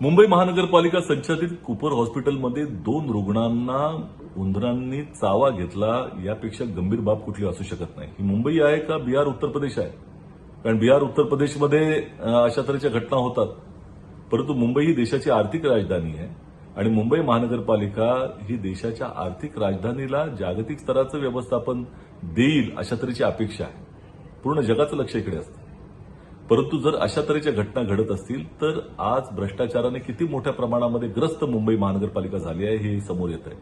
मुंबई महानगरपालिका संचालित कुपर हॉस्पिटलमध्ये दोन रुग्णांना उंदरांनी चावा घेतला यापेक्षा गंभीर बाब कुठली असू शकत नाही. ही मुंबई आहे का बिहार उत्तर प्रदेश आहे? कारण बिहार उत्तर प्रदेशमध्ये अशा तऱ्हेच्या घटना होतात. परंतु मुंबई ही देशाची आर्थिक राजधानी आहे आणि मुंबई महानगरपालिका ही देशाच्या आर्थिक राजधानीला जागतिक स्तराचं व्यवस्थापन देईल अशा तऱ्हेची अपेक्षा आहे. पूर्ण जगाचं लक्ष इकडे असतं. परंतु जर अशा तऱ्हेच्या घटना घडत असतील तर आज भ्रष्टाचाराने किती मोठ्या प्रमाणामध्ये ग्रस्त मुंबई महानगरपालिका झाली आहे हे समोर येत आहे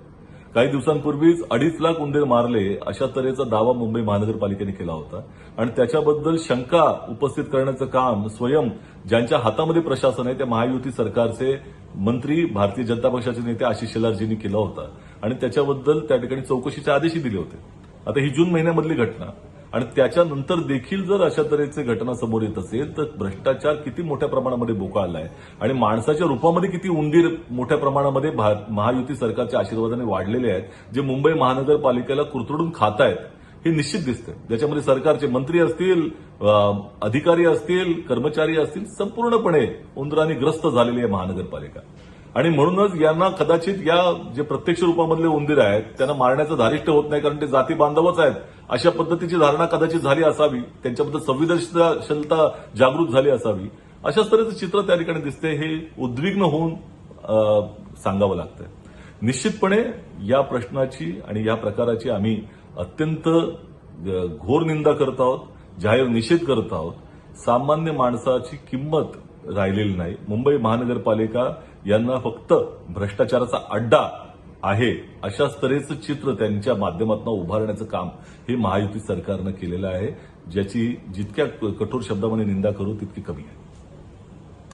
काही दिवसांपूर्वीच अडीच लाख उंदीर मारले अशा तऱ्हेचा दावा मुंबई महानगरपालिकेने केला होता. आणि त्याच्याबद्दल शंका उपस्थित करण्याचं काम स्वयं ज्यांच्या हातामध्ये प्रशासन आहे त्या महायुती सरकारचे मंत्री भारतीय जनता पक्षाचे नेते आशिष शेलारजींनी केला होता. आणि त्याच्याबद्दल त्या ठिकाणी चौकशीचे आदेशही दिले होते. आता ही जून महिन्यामधली घटना. आणि त्याच्यानंतर देखील जर अशा तऱ्हेचे घटना समोर येत असेल तर भ्रष्टाचार किती मोठ्या प्रमाणामध्ये बोकाळला आहे आणि माणसाच्या रूपामध्ये किती उंदीर मोठ्या प्रमाणामध्ये महायुती सरकारच्या आशीर्वादाने वाढलेले आहेत जे मुंबई महानगरपालिकेला कुरतडून खात आहेत हे निश्चित दिसतंय. ज्याच्यामध्ये सरकारचे मंत्री असतील अधिकारी असतील कर्मचारी असतील संपूर्णपणे उंदरांनी ग्रस्त झालेली आहे महानगरपालिका. आणि म्हणूनच यांना कदाचित या जे प्रत्यक्ष रूपामधले उंदीर आहेत त्यांना मारण्याचं धारिष्ट होत नाही कारण ते जाती बांधवच आहेत. अशा पद्धतीची धारणा कदाचित झाली असावी त्यांच्याबद्दल संवेदनशीलता जागृत झाली असावी. अशाच तऱ्हेचं चित्र त्या ठिकाणी दिसते हे उद्विग्न होऊन सांगावं लागतंय. निश्चितपणे या प्रश्नाची आणि या प्रकाराची आम्ही अत्यंत घोर निंदा करत आहोत जाहीर निषेध करत आहोत. सामान्य माणसाची किंमत राहिलेली नाही. मुंबई महानगरपालिका यांना फक्त भ्रष्टाचाराचा अड्डा आहे अशाच तऱ्हेचं चित्र त्यांच्या माध्यमातून उभारण्याचं काम हे महायुती सरकारनं केलेलं आहे ज्याची जितक्या कठोर शब्दामध्ये निंदा करू तितकी कमी आहे.